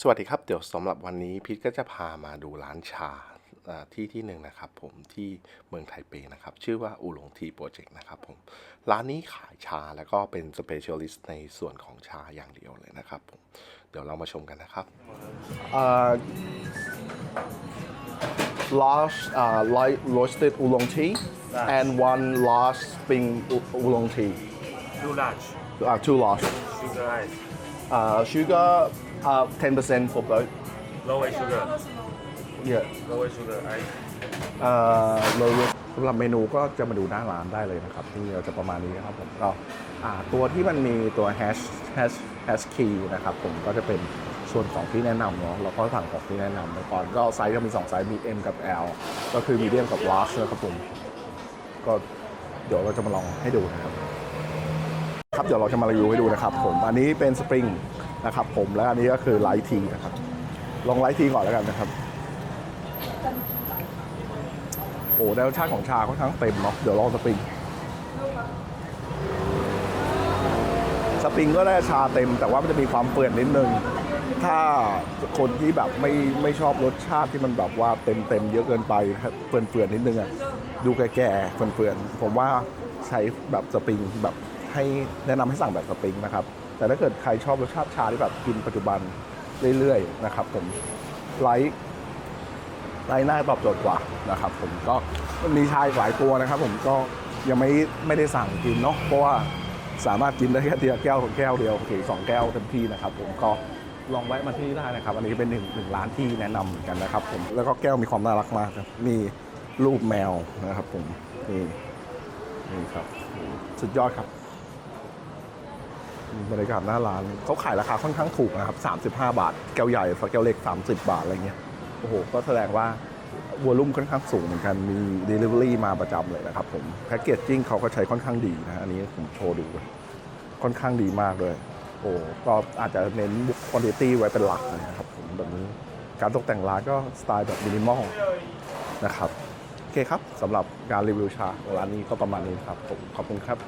สวัสดีครับ เดี๋ยวสำหรับวันนี้พีทก็จะพามาดูร้านชาอ่าที่ที่หนึ่งนะครับผมที่เมืองไทเปนะครับ ชื่อว่าอูหลงทีโปรเจกต์นะครับผม ร้านนี้ขายชาแล้วก็เป็นสเปเชียลิสต์ในส่วนของชาอย่างเดียวเลยนะครับผม เดี๋ยวเรามาชมกันนะครับ uh, large uh, light roasted oolong tea and one large spring oo- oolong tea. Too large. Uh, two large. Sugar ice. Uh, sugar uh, 10% for both. Lower sugar. Yeah. Lower sugar ice. เอ่อเราสำหรับเมนูก็จะมาดูหน้าร้านได้เลยนะครับ ที่เราจะประมาณนี้นะครับผมก็อ่าตัวที่มันมีตัว hash hash hash key นะครับผมก็จะเป็นส่วนของที่แนะนำเนาะแล้วก็สั่งของที่แนะนำไปก่อนก็ไซส์ก็มี 2 ไซส์มี M กับ L ก็คือ medium กับ large นะครับผมก็เดี๋ยวเราจะมาลองให้ดูนะครับครับเดี๋ยวเราจะมารีวิวให้ดูนะครับผมอันนี้เป็นสปริง นะครับผมและอันนี้ก็คือไลท์ทีนะครับ ลองไลท์ทีก่อนแล้วกันนะครับ โอ้ได้รสชาติของชาค่อนข้างเต็มเนาะเดี๋ยวลองสปริง สปริงก็ได้ชาเต็ม แต่ว่ามันจะมีความเปื่อนนิดนึง ถ้าคนที่แบบไม่ไม่ชอบรสชาติที่มันแบบว่าเต็มเต็มเยอะเกินไปเปื่อนเปื่อนนิดนึงอะดูแก่ๆเปื่อนเปื่อนๆผมว่าใช้แบบสปริงแบบ ให้แนะนำให้สั่งแบบสปริงนะครับ แต่ถ้าเกิดใครชอบรสชาติชาที่แบบกินปัจจุบันเรื่อยๆนะครับผมไลท์รายหน้าตอบโจทย์กว่านะครับ ผมก็มีชายหลายตัวนะครับ ผมก็ยังไม่ไม่ได้สั่งกินเนาะเพราะว่าสามารถกินได้แค่ทีละแก้วแก้วเดียวโอเคสองแก้วเต็มที่นะครับ ผมก็ลองแวะมาที่นี่ได้นะครับ อันนี้เป็นหนึ่งหนึ่งร้านที่แนะนำเหมือนกันนะครับ ผมแล้วก็แก้วมีความน่ารักมากครับมีรูปแมวนะครับ ผมนี่นี่ครับ สุดยอดครับ บรรยากาศหน้าร้านเขาขายราคาค่อนข้างถูกนะครับ35 บาท แก้วใหญ่แก้วเล็ก 30 บาทอะไรเงี้ยโอ้โห ก็แสดงว่าวอลุ่มค่อนข้างสูงเหมือนกันมี Delivery มาประจำเลยนะครับผมแพคเกจจิ้งเขาก็ใช้ค่อนข้างดีนะอันนี้ผมโชว์ดู ค่อนข้างดีมากเลย โอ้ก็อาจจะเน้นคุณภาพไว้เป็นหลักนะครับผมแบบนี้การตกแต่งร้านก็สไตล์แบบมินิมอลนะครับ โอเคครับสำหรับการรีวิวชาของร้านนี้ก็ประมาณนี้ครับผมขอบคุณครับ